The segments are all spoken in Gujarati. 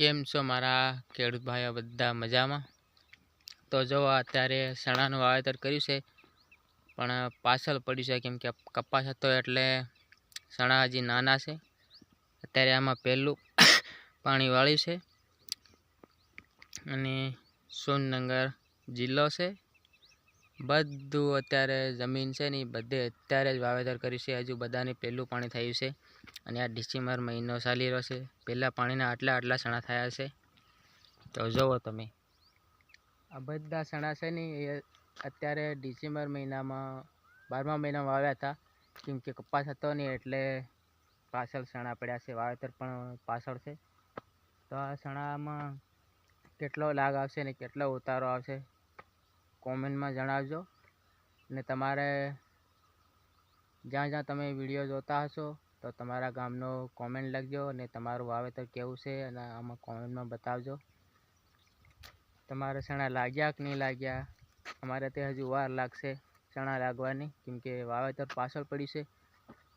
કેમ છો મારા ખેડૂત ભાઈઓ બધા મજામાં? તો જો અત્યારે સણાનું વાવેતર કર્યું છે, પણ પાછળ પડ્યું છે કેમ કે કપાસ હતો એટલે સણા હજી નાના છે. અત્યારે આમાં પહેલું પાણી વાળ્યું છે. અને સોનનગર જિલ્લો છે. બધું અત્યારે જમીન છે ને બધે અત્યારે જ વાવેતર કર્યું છે. હજુ બધાને પહેલું પાણી થયું છે અને આ ડિસેમ્બર મહિનો ચાલી રહ્યો છે. પહેલાં પાણીના આટલા આટલા સણા થયા છે. તો જુઓ તમે. આ બધા સણા છે ને એ અત્યારે ડિસેમ્બર મહિનામાં બારમા મહિનામાં વાવ્યા હતા. કેમ કે કપાસ હતો ને એટલે પાછળ ચણા પડ્યા છે. વાવેતર પણ પાછળ છે. તો આ સણામાં કેટલો લાગ આવશે ને કેટલો ઉતારો આવશે? કોમેન્ટમાં જણાવજો. ને તમારે જ્યાં જ્યાં તમે વીડિયો જોતા હશો, તો તમારા ગામનો કોમેન્ટ લખજો અને તમારું વાવેતર કેવું છે અને આમાં કોમેન્ટમાં બતાવજો. તમારે ચણા લાગ્યા કે નહીં લાગ્યા? અમારે તે હજુ વાર લાગશે ચણા લાગવાની કેમકે વાવેતર પાછળ પડ્યું છે.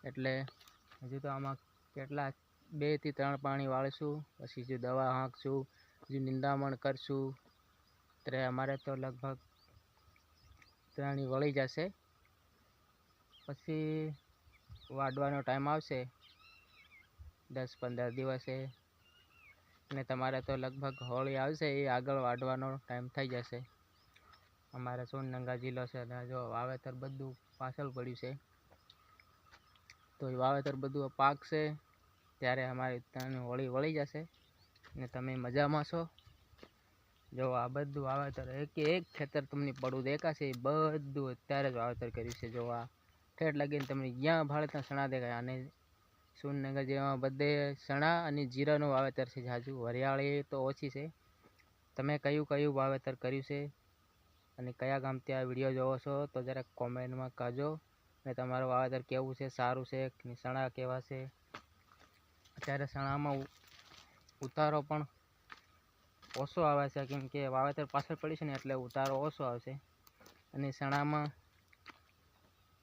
એટલે હજુ તો આમાં કેટલા બેથી ત્રણ પાણી વાળીશું, પછી જો દવા હાંકશું હજુ નિંદામણ કરશું. ત્યારે અમારે તો લગભગ ત્રણેય વળી જશે. પછી વાડવાનો ટાઈમ આવશે. દસ પંદર દિવસે. અને તમારે તો લગભગ હોળી આવશે એ આગળ વાડવાનો ટાઈમ થઈ જશે. અમારે સોનનગર જિલ્લો છે, અને જો વાવેતર બધું પાછળ પડ્યું છે. તો એ વાવેતર બધું પાકશે, ત્યારે અમારી ત્યાંની હોળી વળી જશે. ને તમે મજામાં છો? જો આ બધું વાવેતર એક એક ખેતર તમને પડું દેખાશે, એ બધું અત્યારે જ વાવેતર કર્યું છે. જો આ ઠેઠ લગીને તમને જ્યાં ભાડે ત્યાં ચણા દેખાય અને સુરનગર જેવા બધે સણા અને જીરાનું વાવેતર છે જાજુ. વરિયાળી તો ઓછી છે. તમે કયું કયું વાવેતર કર્યું છે અને કયા ગામથી આ વીડિયો જોવો છો, તો જરાક કોમેન્ટમાં કહેજો. ને તમારું વાવેતર કેવું છે, સારું છે ચણા કેવા છે? અત્યારે સણામાં ઉતારો પણ ઓછો આવે છે, કેમ કે વાવેતર પાછળ પડી છે ને, એટલે ઉતારો ઓછો આવશે. અને ચણામાં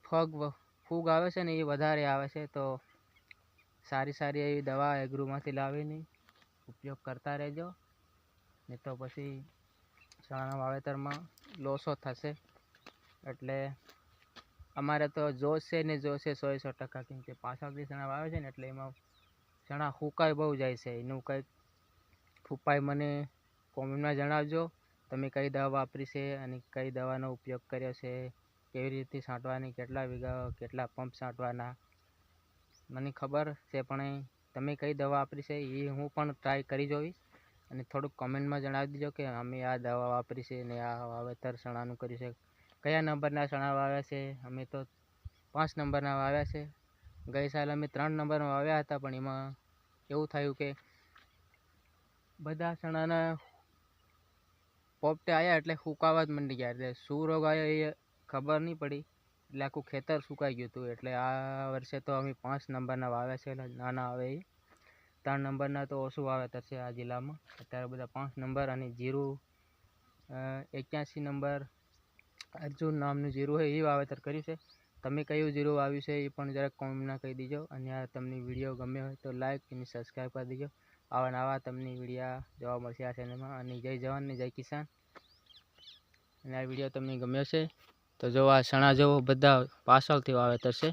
ફગ ફૂગ આવે છે ને, એ વધારે આવે છે, તો સારી સારી એવી દવા એગ્રુમાંથી લાવીને ઉપયોગ કરતા રહેજો. ને તો પછી ચણાના વાવેતરમાં લોસો થશે. એટલે અમારે તો જોશે ને, જોશે સો સો ટકા, કેમ કે પાછળથી ચણા વાવે છે ને, એટલે એમાં ચણા હુકાઈ બહુ જાય છે. એનું કંઈક ઉપાય મને કોમેન્ટમાં જણાવજો. તમે કઈ દવા વાપરી છે અને કઈ દવાનો ઉપયોગ કર્યો છે? કેવી રીતે છાંટવાની, કેટલા વીઘા, કેટલા પંપ છાંટવાના? મને ખબર છે, પણ તમે કઈ દવા વાપરી છે એ હું પણ ટ્રાય કરી જોઈશ. અને થોડુંક કોમેન્ટમાં જણાવી દેજો કે અમે આ દવા વાપરી છે ને આ વાવેતર ચણાનું કર્યું છે. કયા નંબરના ચણા વાવ્યા છે? અમે તો પાંચ નંબરના વાવ્યા છે. ગઈ સાલ અમે ત્રણ નંબરમાં વાવ્યા હતા, પણ એમાં એવું થયું કે બધા ચણાના પોપટે આવ્યા એટલે સુકાવા જ મંડી ગયા. એટલે શું રોગ આવ્યો એ ખબર નહીં પડી. એટલે આખું ખેતર સુકાઈ ગયું હતું. એટલે આ વર્ષે તો અમે પાંચ નંબરના વાવે છે નાના આવે એ. ત્રણ નંબરના તો ઓછું વાવેતર છે આ જિલ્લામાં. અત્યારે બધા પાંચ નંબર અને જીરું એક્યાસી નંબર, અર્જુન નામનું જીરું હોય એ વાવેતર કર્યું છે. તમે કયું જીરું વાવ્યું છે એ પણ જરાક કોમેન્ટમાં કહી દીજો. અને આ તમને વીડિયો ગમ્યો હોય તો લાઈક અને સબસ્ક્રાઈબ કરી દીજો. આવા નવા તમને વિડીયા જોવા મળશે આ ચેનલમાં અને જય જવાન ને જય કિસાન. અને આ વીડિયો તમને ગમ્યો છે તો જો આ ચણા જેવો બધા પાછળથી વાવેતર છે.